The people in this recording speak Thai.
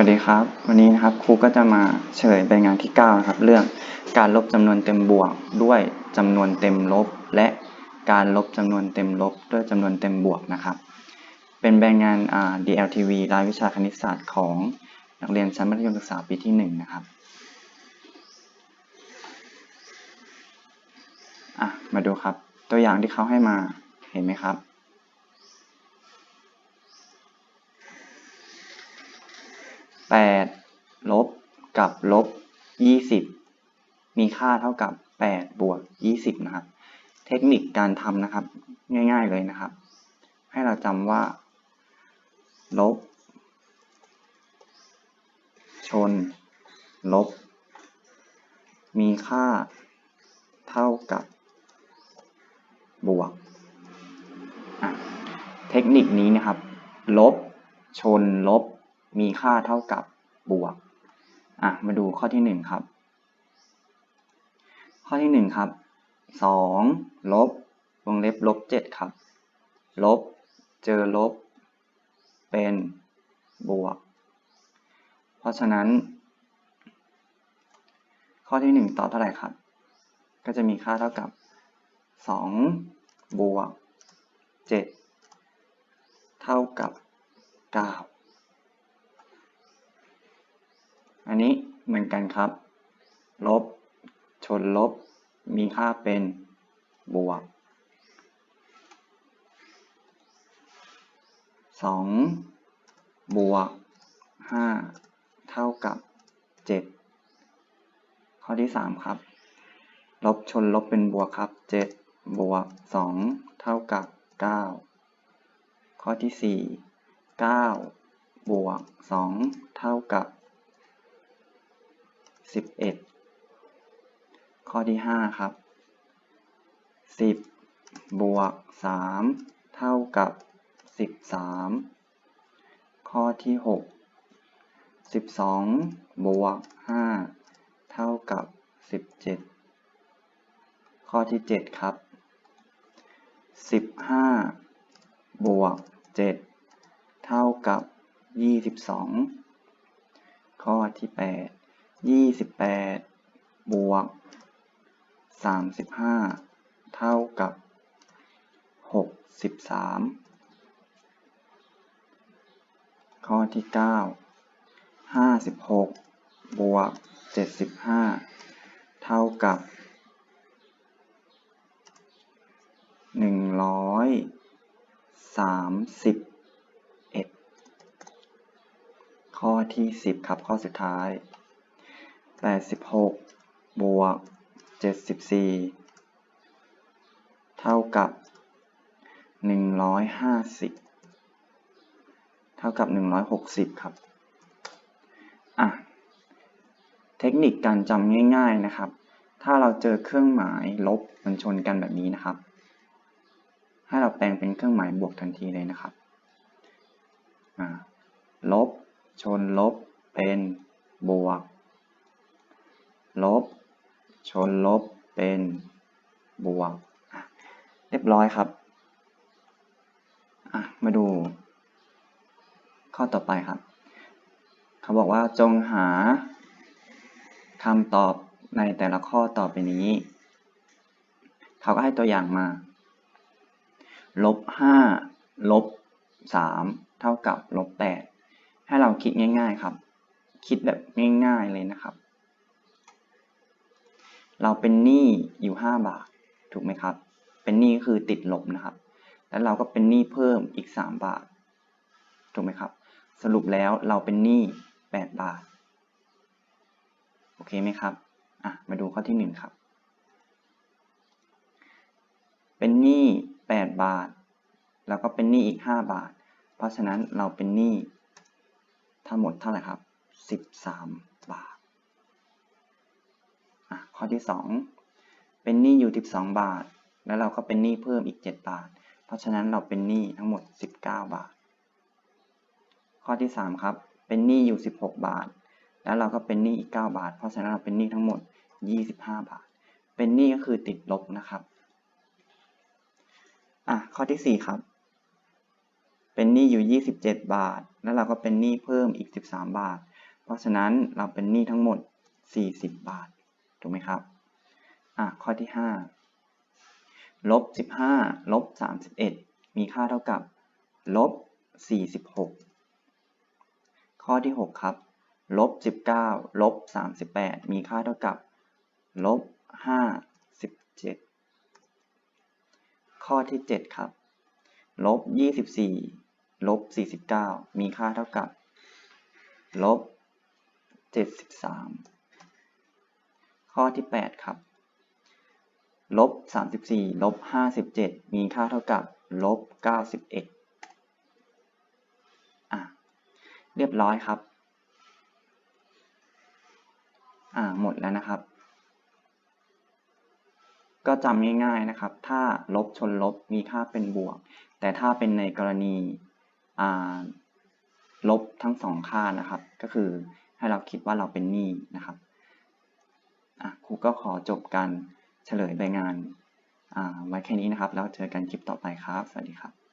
วัสดีครับ วันนี้นะครับครูก็จะมาเฉลยใบงานที่9นะครับเรื่องการลบจำนวนเต็มบวกด้วยจำนวนเต็มลบ และการลบจำนวนเต็มลบ ด้วยจำนวนเต็มบวกนะครับ เป็นใบงานอ่า DLTV รายวิชาคณิตศาสตร์ของนักเรียนชั้นมัธยมศึกษาปีที่1นะครับอะมาดูครับ ตัวอย่างที่เขาให้มาเห็นไหมครับ แปดลบกับ ลบยี่สิบมีค่าเท่ากับแปดบวกยี่สิบนะครับ เทคนิคการทำนะครับ ง่าย ๆเลยนะครับ ให้เราจำว่า ลบ ชน ลบ มีค่าเท่ากับบวก เทคนิคนี้นะครับ ลบ ชน ลบ มีค่าเท่ากับบวก อะมาดูข้อที่หนึ่งครับ ข้อที่หนึ่งครับสองลบวงเล็บลบเจ็ดครับ ลบ เจอลบ เป็นบวก เพราะฉะนั้น ข้อที่หนึ่งตอบเท่าไหร่ครับ ก็จะมีค่าเท่ากับสองบวกเจ็ดเท่ากับเก้า อันนี้เหมือนกันครับ ลบ ชนลบ มีค่าเป็นบวก 2 บวก 5 เท่ากับ 7 ข้อที่ 3 ครับ ลบชนลบเป็นบวกครับ 7 บวก 2 เท่ากับ 9 ข้อที่ 4 9 บวก 2 เท่ากับ 11ข้อที่5ครับ10บวก3เท่ากับ13ข้อที่6 12บวก5เท่ากับ17ข้อที่7ครับ15บวก7เท่ากับ22ข้อที่8 ยี่สิบแปดบวกสามสิบห้าเท่ากับหกสิบสามข้อที่เก้าห้าสิบหกบวกเจ็ดสิบห้าเท่ากับหนึ่งร้อยสามสิบเอ็ดข้อที่สิบครับข้อสุดท้าย แปดสิบหกบวกเจ็ดสิบสี่เท่ากับหนึ่งร้อยห้าสิบเท่ากับหนึ่งร้อยหกสิบครับ อะ เทคนิคการจำง่าย ๆนะครับ ถ้าเราเจอเครื่องหมายลบมันชนกันแบบนี้นะครับ ให้เราแปลงเป็นเครื่องหมายบวกทันทีเลยนะครับ ลบชนลบเป็นบวก ลบ ชนลบเป็นบวก เรียบร้อยครับ มาดู ข้อต่อไปครับ เขาบอกว่าจงหาคำตอบในแต่ละข้อต่อไปนี้ เขาก็ให้ตัวอย่างมา ลบห้าลบสามเท่ากับลบแปดให้เราคิดง่าย ๆ ครับ คิดแบบง่าย ๆ เลยนะครับ เราเป็นหนี้อยู่ 5 บาท ถูกไหมครับ เป็นหนี้ก็คือติดลบนะครับ แล้วเราก็เป็นหนี้เพิ่มอีก 3 บาท ถูกไหมครับ สรุปแล้วเราเป็นหนี้ 8 บาท โอเคไหมครับ อะ มาดูข้อที่ 1 ครับ เป็นหนี้ 8 บาท แล้วก็เป็นหนี้อีก 5 บาท เพราะฉะนั้นเราเป็นหนี้ทั้งหมดเท่าไหร่ครับ 13 บาท ข้อที่ 2 เป็นหนี้อยู่ 12 บาท แล้วเราก็เป็นหนี้เพิ่มอีก 7 บาท เพราะฉะนั้นเราเป็นหนี้ทั้งหมด 19 บาท ข้อที่ 3 ครับ เป็นหนี้อยู่ 16 บาท แล้วเราก็เป็นหนี้อีก 9 บาท เพราะฉะนั้นเราเป็นหนี้ทั้งหมด 25 บาท เป็นหนี้ก็คือติดลบนะครับอะข้อที่ 4 ครับ เป็นหนี้อยู่ 27 บาท แล้วเราก็เป็นหนี้เพิ่มอีก 13 บาท เพราะฉะนั้นเราเป็นหนี้ทั้งหมด 40 บาท ถูกไหมครับอะข้อที่5ลบ15ลบ31 มีค่าเท่ากับลบ46 ข้อที่ 6 ครับลบ19ลบ38 มีค่าเท่ากับลบ57 ข้อที่ 7 ครับลบ24ลบ49 มีค่าเท่ากับลบ73 ข้อที่ 8 ครับ ลบ 34 ลบ 57 มีค่าเท่ากับ ลบ 91 อะ เรียบร้อยครับ อ่า หมดแล้วนะครับ ก็จำง่ายๆนะครับ ถ้าลบชนลบมีค่าเป็นบวก แต่ถ้าเป็นในกรณี อ่า ลบทั้งสองค่านะครับ ก็คือให้เราคิดว่าเราเป็นหนี้นะครับ ครูก็ขอจบการเฉลยใบงานไว้แค่นี้นะครับ แล้วเจอกันคลิปต่อไปครับ สวัสดีครับ